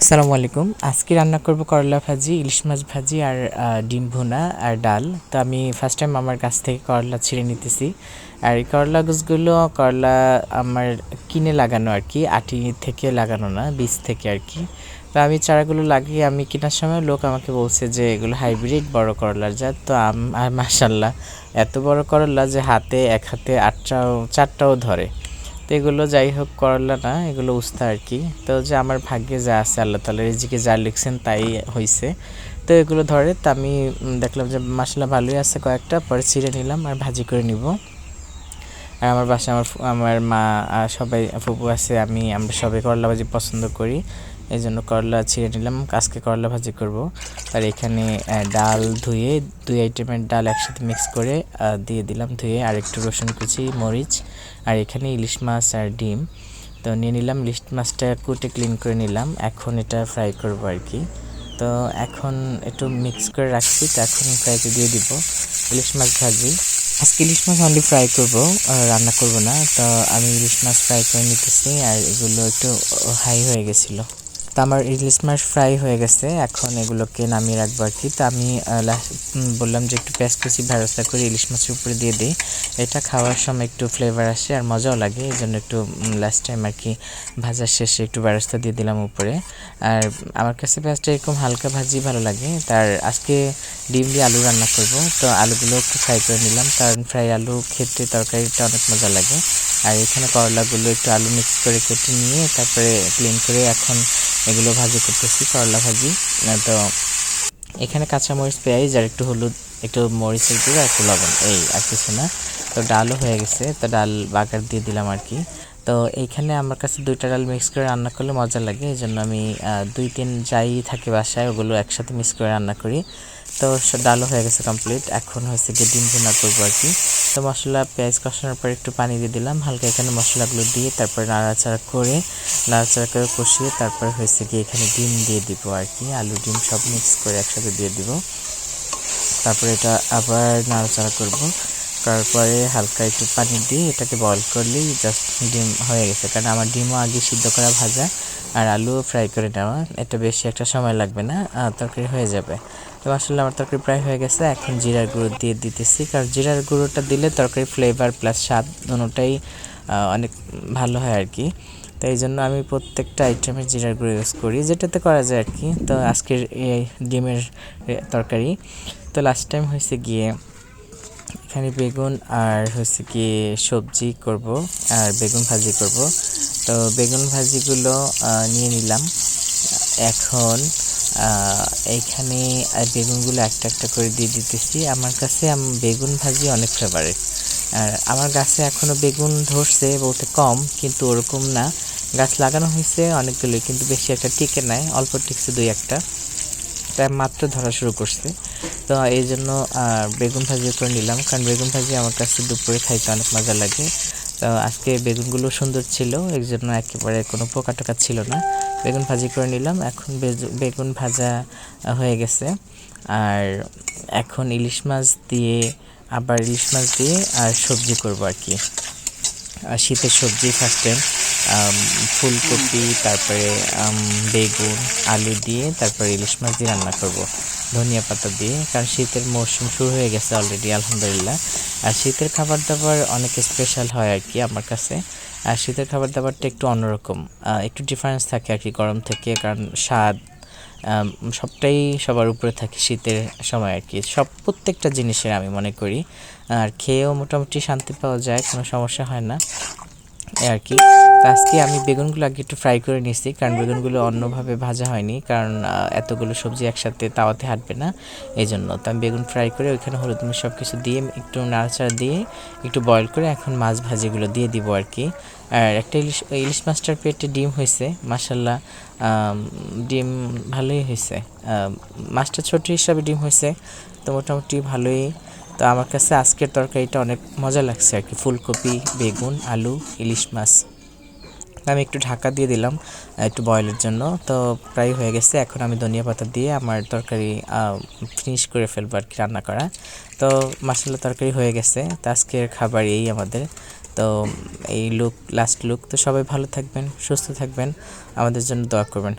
আসসালামু আলাইকুম। আজকে রান্না করব করলা ভাজি, ইলিশ মাছ ভাজি আর ডিম ভুনা আর ডাল। তো আমি ফার্স্ট টাইম আমার কাছ থেকে করলা ছিঁড়ে নিতেছি। আর এই করলা গাছগুলো করলা আমার কিনে লাগানো আর কি, আটি থেকে লাগানো না, বীজ থেকে আর কি। তো আমি চারাগুলো লাগিয়ে আমি কেনার সময় লোক আমাকে বলছে যে এগুলো হাইব্রিড বড় করলার জাত। তো আর মাসাল্লাহ এত বড় করলা যে হাতে, এক হাতে আটটাও, চারটাও ধরে। তো এগুলো যাই হোক করলা না, এগুলো উস্তা আর কি। তো যে আমার ভাগ্যে যা আছে আল্লাহ তালা রিজিকে যা লিখছেন তাই হয়েছে তো এগুলো ধরে তো আমি দেখলাম যে মশলা ভালোই আছে কয়েকটা, পরে ছিঁড়ে নিলাম আর ভাজি করে নিব। আর আমার বাসায় আমার আমার মা সবাই, ফুপু আছে, আমি, আমরা সবাই করলা ভাজি পছন্দ করি। এই জন্য করলা ছিঁড়ে নিলাম, আজকে করলা ভাজি করব। আর এখানে ডাল ধুয়ে দুই আইটেমের ডাল একসাথে মিক্স করে দিয়ে দিলাম ধুয়ে। আর একটু রসুন কুচি, মরিচ, আর এখানে ইলিশ মাছ আর ডিম। তো নিয়ে নিলাম, ইলিশ মাছটা কুটে ক্লিন করে নিলাম। এখন এটা ফ্রাই করব আর কি। তো এখন একটু মিক্স করে রাখছি, তো এখন ফ্রাইতে দিয়ে দিব ইলিশ মাছ ভাজি। আজকে ইলিশ মাছ অনলি ফ্রাই করব রান্না করব না। তো আমি ইলিশ মাছ ফ্রাই করে নিতেছি, আর এগুলো একটু হাই হয়ে গেছিল। তো আমার ইলিশ মাছ ফ্রাই হয়ে গেছে, এখন এগুলোকে নামিয়ে রাখব আর কি। তো আমি বললাম যে একটু পেঁয়াজ কুচি ব্যবস্থা করে ইলিশ মাছের উপরে দিয়ে দিই। এটা খাওয়ার সময় একটু ফ্লেভার আসে আর মজাও লাগে এই জন্য একটু লাস্ট টাইম আর কি ভাজার শেষে একটু ব্যবস্থা দিয়ে দিলাম উপরে। আর আমার কাছে পেঁয়াজটা এরকম হালকা ভাজি ভালো লাগে। তার আজকে ডিম দিয়ে আলু রান্না করব, তো আলুগুলো একটু ফ্রাই করে নিলাম, কারণ ফ্রাই আলু খেতে তরকারিটা অনেক মজা লাগে। আর এখানে করলাগুলো একটু আলু মিক্স করে কেটে নিয়ে তারপরে ক্লিন করে এখন এগুলো ভাজি করতেছি, করলা ভাজি। তো এখানে কাঁচামরিচ, পেঁয়াজ আর একটু হলুদ, একটু মরিচের গুঁড়ো, একটু লবণ, এই আর কিছু না। তো ডালও হয়ে গেছে, তো ডাল বাগার দিয়ে দিলাম আর কি। তো এইখানে আমার কাছে দুইটা ডাল মিক্স করে রান্না করলে মজা লাগে এই জন্য আমি দুই তিন যাই থাকে বাসায়, ওগুলো একসাথে মিক্স করে রান্না করি। তো ডালও হয়ে গেছে কমপ্লিট এখন হয়েছে গিয়ে ডিম ভুনা করব আর কি। তো মশলা, পেঁয়াজ কষানোর পর একটু পানি দিয়ে দিলাম। হালকা এখানে মশলাগুলো দিয়ে তারপরে নাড়াচাড়া করে নাড়াচাড়া করে কষিয়ে তারপর হয়েছে গিয়ে এখানে ডিম দিয়ে দিব আর কি। আলু, ডিম সব মিক্স করে একসাথে দিয়ে দিব। তারপরে এটা আবার নাড়াচাড়া করব। তারপরে হালকা একটু পানি দিয়ে এটাকে বয়ল করলেই জাস্ট ডিম হয়ে গেছে। কারণ আমার ডিমও আগে সিদ্ধ করা ভাজা আর আলুও ফ্রাই করে নেওয়া। এটা বেশি একটা সময় লাগবে না তরকারি হয়ে যাবে। তো আসলে আমার তরকারি প্রায় হয়ে গেছে। এখন জিরার গুঁড়ো দিয়ে দিতেছি। কারণ জিরার গুঁড়োটা দিলে তরকারি ফ্লেভার প্লাস স্বাদ দুটোটাই অনেক ভালো হয় আর কি। তো এই জন্য আমি প্রত্যেকটা আইটেমে জিরার গুঁড়ো ইউজ করি। যেটাতে করা যায় আর কি। তো আজকের এই ডিমের তরকারি। তো লাস্ট টাইম হয়েছে গিয়ে এখানে বেগুন আর হচ্ছে কি সবজি করব আর বেগুন ভাজি করব। তো বেগুন ভাজিগুলো নিয়ে নিলাম। এখন এইখানে বেগুনগুলো একটা একটা করে দিয়ে দিতেছি। আমার কাছে বেগুন ভাজি অনেক ফেভারিট আর আমার গাছে এখনও বেগুন ধরছে বলতে কম, কিন্তু ওরকম না। গাছ লাগানো হয়েছে অনেকগুলোই, কিন্তু বেশি একটা টিকে নাই, অল্প টিকছে দুই একটা। তাই মাত্র ধরা শুরু করছে। তো এই জন্য বেগুন ভাজি করে নিলাম। কারণ বেগুন ভাজি আমার কাছে দুপুরে খাইতে অনেক মজা লাগে। তো আজকে বেগুনগুলো সুন্দর ছিল এর জন্য একেবারে কোনো পোকা টোকা ছিল না। বেগুন ভাজি করে নিলাম। এখন বেগুন ভাজা হয়ে গেছে। আর এখন ইলিশ মাছ দিয়ে, আবার ইলিশ মাছ দিয়ে, আর সবজি করব আর কি। আর শীতের সবজি ফার্স্ট টাইম ফুলকপি, তারপরে বেগুন, আলু দিয়ে তারপরে ইলিশ মাছ দিয়ে রান্না করব। ধনিয়া পাতা দিয়ে, কারণ শীতের মৌসুম শুরু হয়ে গেছে অলরেডি আলহামদুলিল্লাহ। আর শীতের খাবার দাবার অনেক স্পেশাল হয় আর কি আমার কাছে। আর শীতের খাবার দাবারটা একটু অন্যরকম একটু ডিফারেন্স থাকে আর কি গরম থেকে, কারণ স্বাদ সবটাই সবার উপরে থাকে শীতের সময় আর কি। সব প্রত্যেকটা জিনিসের আমি মনে করি। আর খেয়েও মোটামুটি শান্তি পাওয়া যায়, কোনো সমস্যা হয় না। আর কি। আজকে আমি বেগুনগুলো আগে একটু ফ্রাই করে নিয়েছি, কারণ বেগুনগুলো অন্যভাবে ভাজা হয়নি, কারণ এতগুলো সবজি একসাথে তাওয়াতে হাঁটবে না, এই জন্য। তো আমি বেগুন ফ্রাই করে ওইখানে হলুদ মিশ সব কিছু দিয়ে, একটু নাড়াচাড়া দিয়ে, একটু বয়েল করে এখন মাছ ভাজিগুলো দিয়ে দিব আর কি আর একটা ইলিশ ইলিশ মাছটার পেটে ডিম হয়েছে মাসাল্লাহ ডিম ভালোই হয়েছে। মাছটা ছোট হিসাবে ডিম হয়েছে, তো মোটামুটি ভালোই। তো আমার কাছে আজকের তরকারিটা অনেক মজা লাগছে আর কি ফুলকপি, বেগুন, আলু, ইলিশ মাছ। আমি একটু ঢাকা দিয়ে দিলাম একটু বয়েলের জন্য। তো প্রায় হয়ে গেছে, এখন আমি ধনিয়া পাতা দিয়ে আমার তরকারি ফিনিশ করে ফেলব আর কি রান্না করা। তো মাসাল্লা তরকারি হয়ে গেছে, তো আজকের খাবার এই আমাদের। তো এই লুক লাস্ট লুক তো সবাই ভালো থাকবেন, সুস্থ থাকবেন, আমাদের জন্য দোয়া করবেন।